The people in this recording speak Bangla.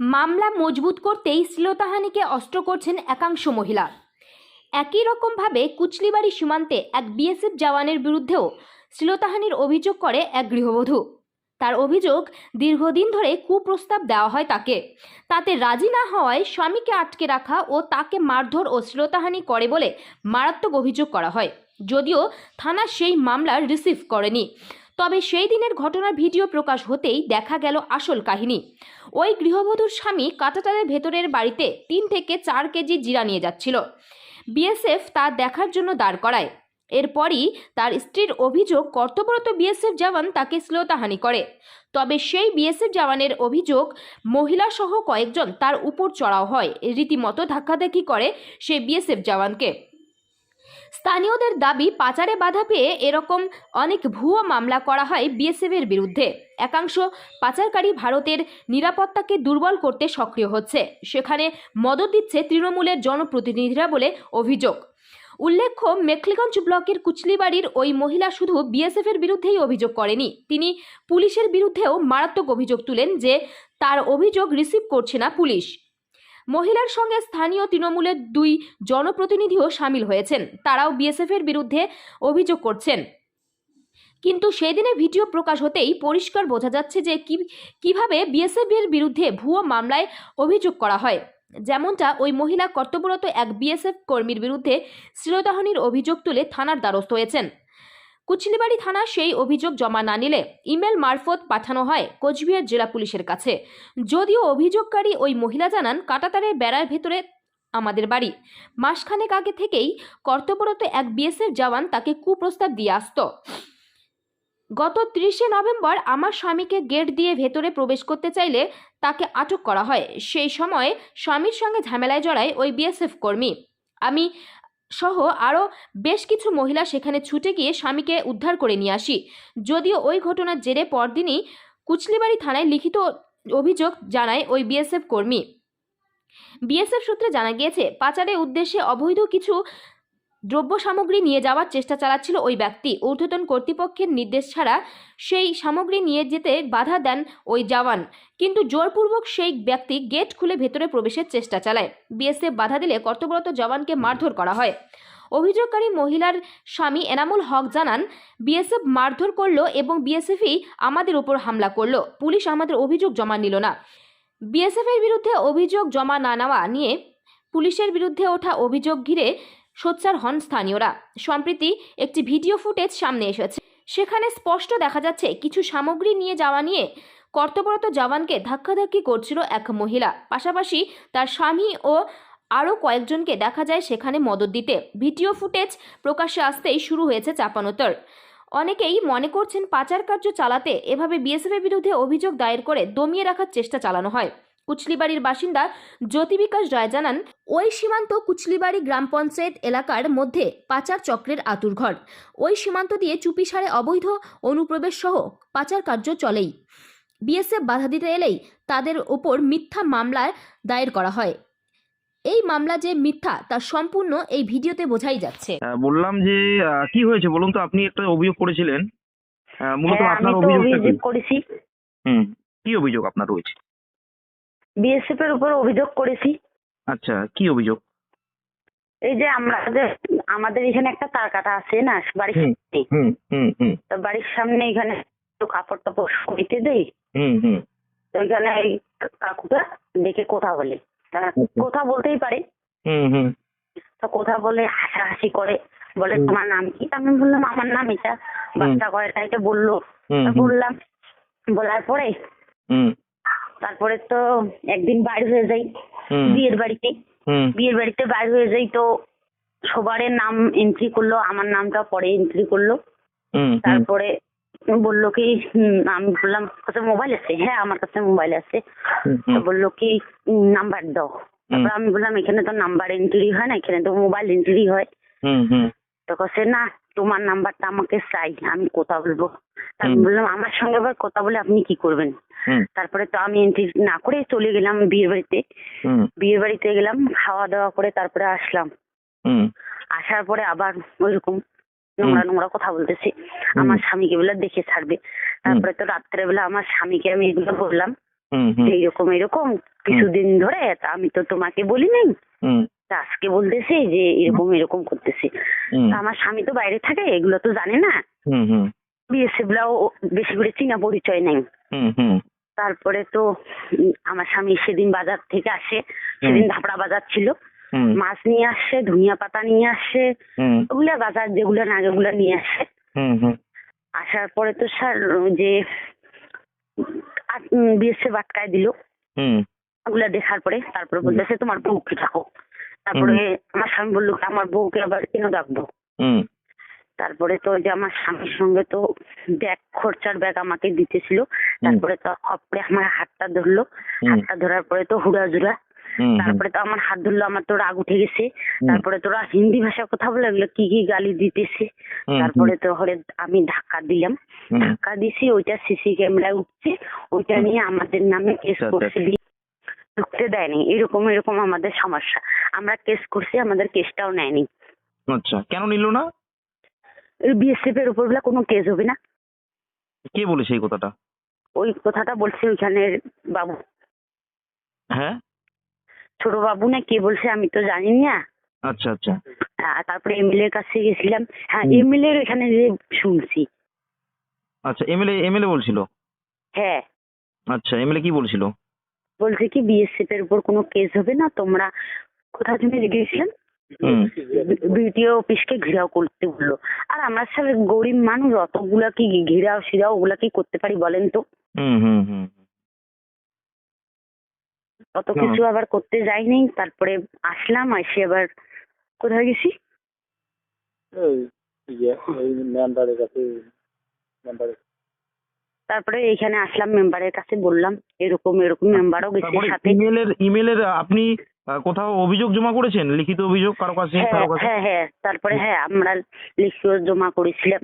মামলা মজবুত করতেই শ্লীলতাহানিকে অস্ত্র করছেন একাংশ মহিলা। একই রকমভাবে কুচলিবাড়ি সীমান্তে এক বিএসএফ জওয়ানের বিরুদ্ধেও শ্লীলতাহানির অভিযোগ করে এক গৃহবধূ। তার অভিযোগ, দীর্ঘদিন ধরে কুপ্রস্তাব দেওয়া হয় তাকে। তাতে রাজি না হওয়ায় স্বামীকে আটকে রাখা ও তাকে মারধর ও শ্লীলতাহানি করে বলে মারাত্মক অভিযোগ করা হয়। যদিও থানা সেই মামলা রিসিভ করেনি। তবে সেই দিনের ঘটনার ভিডিও প্রকাশ হতেই দেখা গেল আসল কাহিনী। ওই গৃহবধূর স্বামী কাটাতারের ভেতরের বাড়িতে তিন থেকে চার কেজি জিরা নিয়ে যাচ্ছিল। বিএসএফ তা দেখার জন্য দাঁড় করায়। এরপরই তার স্ত্রীর অভিযোগ, কর্তব্যরত বিএসএফ জওয়ান তাকে শ্লীলতাহানি করে। তবে সেই বিএসএফ জওয়ানের অভিযোগ, মহিলাসহ কয়েকজন তার উপর চড়াও হয়। রীতিমতো ধাক্কাধাক্কি করে সেই বিএসএফ জওয়ানকে। স্থানীয়দের দাবি, পাচারে বাধা পেয়ে এরকম অনেক ভুয়ো মামলা করা হয় বিএসএফের বিরুদ্ধে। একাংশ পাচারকারী ভারতের নিরাপত্তাকে দুর্বল করতে সক্রিয় হচ্ছে। সেখানে মদত দিচ্ছে তৃণমূলের জনপ্রতিনিধিরা বলে অভিযোগ। উল্লেখ্য, মেখলিগঞ্জ ব্লকের কুচলিবাড়ির ওই মহিলা শুধু বিএসএফের বিরুদ্ধেই অভিযোগ করেনি। তিনি পুলিশের বিরুদ্ধেও মারাত্মক অভিযোগ তুলেন যে তার অভিযোগ রিসিভ করছে না পুলিশ। মহিলার সঙ্গে স্থানীয় তৃণমূলের দুই জনপ্রতিনিধিও সামিল হয়েছেন। তারাও বিএসএফের বিরুদ্ধে অভিযোগ করছেন। কিন্তু সেদিনে ভিডিও প্রকাশ হতেই পরিষ্কার বোঝা যাচ্ছে যে কীভাবে বিএসএফ এর বিরুদ্ধে ভুয়ো মামলায় অভিযোগ করা হয়। যেমনটা ওই মহিলা কর্তব্যরত এক বিএসএফ কর্মীর বিরুদ্ধে শ্লীলতাহানির অভিযোগ তুলে থানার দ্বারস্থ হয়েছেন। কুচলিবাড়ি থানা সেই অভিযোগ জমা না নিলে ইমেল মারফত পাঠানো হয় কোচবিহার জেলা পুলিশের কাছে। যদিও অভিযোগকারী ওই মহিলা জানান কাটাতারের বেড়ার ভেতরে আমাদের বাড়ি। মাসখানেক আগে থেকেই কর্তব্যরত এক বিএসএফ জওয়ান তাকে কুপ্রস্তাব দিয়ে আসতো। গত ত্রিশে নভেম্বর আমার স্বামীকে গেট দিয়ে ভেতরে প্রবেশ করতে চাইলে তাকে আটক করা হয়। সেই সময় স্বামীর সঙ্গে ঝামেলায় জড়ায় ওই বিএসএফ কর্মী। আমি সহ আরও বেশ কিছু মহিলা সেখানে ছুটে গিয়ে স্বামীকে উদ্ধার করে নিয়ে আসি। যদিও ওই ঘটনার জেরে পরদিনই কুচলিবাড়ি থানায় লিখিত অভিযোগ জানায় ওই বিএসএফ কর্মী। বিএসএফ সূত্রে জানা গিয়েছে, পাচারের উদ্দেশ্যে অবৈধ কিছু দ্রব্য সামগ্রী নিয়ে যাওয়ার চেষ্টা চালাচ্ছিল ওই ব্যক্তি। ঊর্ধ্বতন কর্তৃপক্ষের নির্দেশ ছাড়া সেই সামগ্রী নিয়ে যেতে বাধা দেন ওই জওয়ান। কিন্তু জোরপূর্বক সেই ব্যক্তি গেট খুলে ভেতরে প্রবেশের চেষ্টা চালায়। বিএসএফ বাধা দিলে কর্তব্যরত জওয়ানকে মারধর করা হয়। অভিযোগকারী মহিলার স্বামী এনামুল হক জানান, বিএসএফ মারধর করল এবং বিএসএফই আমাদের উপর হামলা করল। পুলিশ আমাদের অভিযোগ জমা নিল না। বিএসএফের বিরুদ্ধে অভিযোগ জমা না নেওয়া নিয়ে পুলিশের বিরুদ্ধে ওঠা অভিযোগ ঘিরে সোচ্চার হন স্থানীয়রা। সম্প্রতি একটি ভিডিও ফুটেজ সামনে এসেছে। সেখানে স্পষ্ট দেখা যাচ্ছে, কিছু সামগ্রী নিয়ে যাওয়া নিয়ে কর্তব্যরত জওয়ানকে ধাক্কাধাক্কি করছিল এক মহিলা। পাশাপাশি তার স্বামী ও আরও কয়েকজনকে দেখা যায় সেখানে মদত দিতে। ভিডিও ফুটেজ প্রকাশ্যে আসতেই শুরু হয়েছে চাপানোতর অনেকেই মনে করছেন পাচার কার্য চালাতে এভাবে বিএসএফের বিরুদ্ধে অভিযোগ দায়ের করে দমিয়ে রাখার চেষ্টা চালানো হয়। কুচলিবাড়ির বাসিন্দা জ্যোতিবিকাশ রায় জানান ওই সীমান্ত কুচলিবাড়ি গ্রাম পঞ্চায়েত এলাকার মধ্যে পাচার চক্রের আতুরঘর ওই সীমান্ত দিয়ে চুপিসারে অবৈধ অনুপ্রবেশ সহ পাচার কার্য চলেই। বিএসএফ বাধা দিতে এলেই তাদের ওপর মিথ্যা মামলায় দায়ের করা হয়। এই মামলা যে মিথ্যা তা সম্পূর্ণ এই ভিডিওতে বোঝাই যাচ্ছে। বললাম যে কি হয়েছে বলুন তো? আপনি একটা অভিযোগ করেছিলেন। মূলত হ্যাঁ আমি আপনার অভিযোগ করেছি। হুম কি অভিযোগ আপনার রয়েছে? বিএসএফ এর উপর অভিযোগ করেছি। আচ্ছা কি অভিযোগ? এই যে আমরা যে আমাদের এখানে একটা তার কাটা আছে না বাড়ির সামনে। তো বাড়ির সামনে এখানে কাপড় টাপড় শুকিতে দেই। হুম হুম। তো ওইখানে এই কাকুটা দেখে কথা বলে। আচ্ছা। কথা বলতেই পারে। হুম হুম। তো কথা বলে হাসাহাসি করে। বলে তোমার নাম কি? আমি বললাম আমার নাম এটা। বাচ্চা তাই তো বলল বললাম বলার পরে হুম। তারপরে তো একদিন বাইরে হয়ে যাই বিয়ের বাড়িতে। বিয়ের বাড়িতে বাইরে হয়ে যাই তো সবারের নাম এন্ট্রি করল আমার নামটা পরে এন্ট্রি করল। তারপরে বলল কি আমি বললাম কাছে মোবাইল আছে? হ্যাঁ আমার কাছে মোবাইল আছে। তো বলল কি নাম্বার দাও। তারপর আমি বললাম এখানে তো নাম্বার এন্ট্রি হয় না এখানে তো মোবাইল এন্ট্রি হয়। তো কাছে না তোমার নাম্বারটা আমাকে চাই আমি কথা বলব। আমি বললাম আমার সঙ্গে আবার কথা বলে আপনি কি করবেন? তারপরে তো আমি এন্ট্রি না করে চলে গেলাম বিয়ের বাড়িতে। বিয়ের বাড়িতে গেলাম খাওয়া দাওয়া করে তারপরে আসলাম। আসার পরে আবার ওইরকম নোংরা নোংরা কথা বলতেছে। আমার স্বামীকে বলে দেখে ছাড়বে। তারপরে তো রাত্রে বেলা আমার স্বামীকে আমি এগুলো বললাম। হুম এরকম কিছুদিন ধরে তা আমি তো তোমাকে বলি নাই। আজকে বলতেছে যে এরকম এরকম করতেছে। আমার স্বামী তো বাইরে থাকে এগুলো তো জানে না। বিএসএফরাও বেশি করে চিনা পরিচয় নেই। তারপরে তো আমার স্বামী সেদিন বাজার থেকে আসে সেদিন ধাপড়া বাজার ছিল। মাছ নিয়ে আসে ধনিয়া পাতা নিয়ে আসে ওগুলা বাজার যেগুলো না ওগুলো নিয়ে আসে। আসার পরে তো স্যার যে বিএসএফ আটকায় দিল। ওগুলা দেখার পরে তারপরে বলতেছে তোমার বউকে ডাকো। তারপরে আমার স্বামী বলল আমার বউকে আবার কেন ডাকবো? তারপরে তো ওই যে আমার স্বামীর সঙ্গে তো ব্যাগ খরচার ব্যাগ আমাকে দিতেছিল। তারপরে তো অপরে আমার হাতটা ধরলো। হাতটা ধরার পরে তো হুড়া জুড়া তারপরে তো আমার হাত ধরলো আমার তো রাগ উঠে গেছে। তারপরে তোরা হিন্দি ভাষা কথা বলে কি কি গালি দিতেছে। তারপরে তো হরে আমি ধাক্কা দিলাম। ধাক্কা দিছি ওইটা সিসি ক্যামেরায় উঠছে। ওইটা নিয়ে আমাদের নামে কেস আচ্ছা, করছে। ঢুকতে দেয়নি। এরকম এরকম আমাদের সমস্যা। আমরা কেস করছি আমাদের কেসটাও নেয়নি। আচ্ছা কেন নিল না? বিএসএফ এর উপর বলে কোনো কেস হবে না। কে বলেছে এই কথাটা? ওই কথাটা বলছে ওইখানের বাবু। হ্যাঁ? ছোট বাবু না কে বলছে আমি তো জানি না। আচ্ছা আচ্ছা। তারপরে এমএলএ এর কাছে গেছিলাম। হ্যাঁ। এমএলএ এর এখানে যে শুনছি। আচ্ছা এমএলএ এমএলএ বলছিল? হ্যাঁ। আচ্ছা এমএলএ কি বলছিল? বলছে কি বিএসএফ এর উপর কোনো কেস হবে না তোমরা কোথাও জন্য গিয়েছিলেন বিডিও অফিসকে ঘেরাও করতে বলল। আর আমরা সব গরিব মানুষ অতগুলা কি ঘেরাও সিরাও ওগুলা কি করতে পারি বলেন তো? হুম হুম হুম। অত কিছু আবার করতে যাইনি তারপরে আসলাম এসে আবার কোথায় গেছি? ইয়ে তারপরে এখানে আসলাম মেম্বারের কাছে বললাম এরকম এরকম মেম্বারও গেছে সাথে। ইমেলের ইমেলের আপনি কোথাও অভিযোগ জমা করেছেন? লিখিত অভিযোগ? কারও কাছে হ্যাঁ কারও কাছে? হ্যাঁ হ্যাঁ তারপরে হ্যাঁ আমরা লিখিত জমা করেছিলাম।